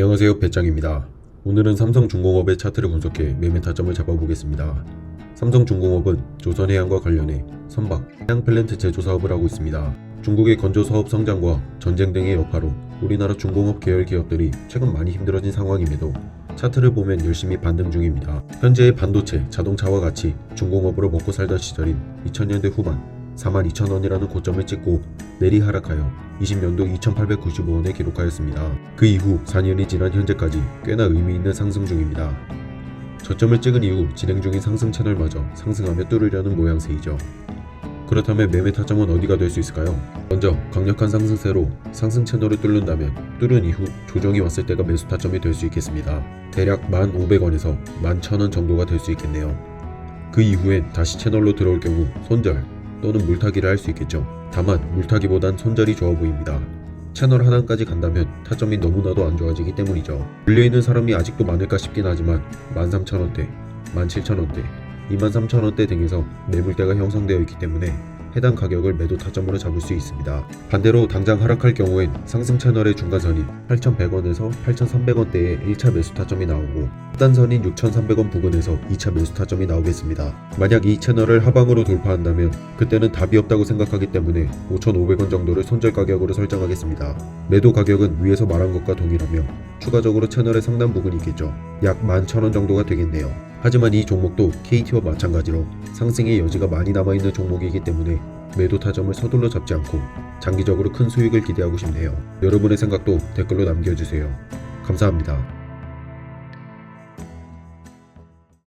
안녕하세요 배짱입니다. 오늘은 삼성중공업의 차트를 분석해 매매 타점을 잡아보겠습니다. 삼성중공업은 조선해양과 관련해 선박, 해양 플랜트 제조 사업을 하고 있습니다. 중국의 건조 사업 성장과 전쟁 등의 여파로 우리나라 중공업 계열 기업들이 최근 많이 힘들어진 상황임에도 차트를 보면 열심히 반등 중입니다. 현재의 반도체, 자동차와 같이 중공업으로 먹고 살던 시절인 2000년대 후반 42,000원이라는 고점을 찍고 내리 하락하여 20년도 2,895원에 기록하였습니다. 그 이후 4년이 지난 현재까지 꽤나 의미 있는 상승 중입니다. 저점을 찍은 이후 진행 중인 상승 채널마저 상승하며 뚫으려는 모양새이죠. 그렇다면 매매 타점은 어디가 될 수 있을까요? 먼저 강력한 상승세로 상승 채널을 뚫는다면 뚫은 이후 조정이 왔을 때가 매수 타점이 될 수 있겠습니다. 대략 1,500원에서 11,000원 정도가 될 수 있겠네요. 그 이후엔 다시 채널로 들어올 경우 손절 또는 물타기를 할 수 있겠죠. 다만 물타기보단 손절이 좋아 보입니다. 채널 하단까지 간다면 타점이 너무나도 안 좋아지기 때문이죠. 물려있는 사람이 아직도 많을까 싶긴 하지만 13,000원대, 17,000원대, 23,000원대 등에서 매물대가 형성되어 있기 때문에 해당 가격을 매도 타점으로 잡을 수 있습니다. 반대로 당장 하락할 경우엔 상승 채널의 중간선인 8,100원에서 8,300원대의 1차 매수 타점이 나오고 하단선인 6,300원 부근에서 2차 매수 타점이 나오겠습니다. 만약 이 채널을 하방으로 돌파한다면 그때는 답이 없다고 생각하기 때문에 5,500원 정도를 손절 가격으로 설정하겠습니다. 매도 가격은 위에서 말한 것과 동일하며 추가적으로 채널의 상단 부분이 있겠죠. 약 11,000원 정도가 되겠네요. 하지만 이 종목도 KT와 마찬가지로 상승의 여지가 많이 남아있는 종목이기 때문에 매도 타점을 서둘러 잡지 않고 장기적으로 큰 수익을 기대하고 싶네요. 여러분의 생각도 댓글로 남겨주세요. 감사합니다.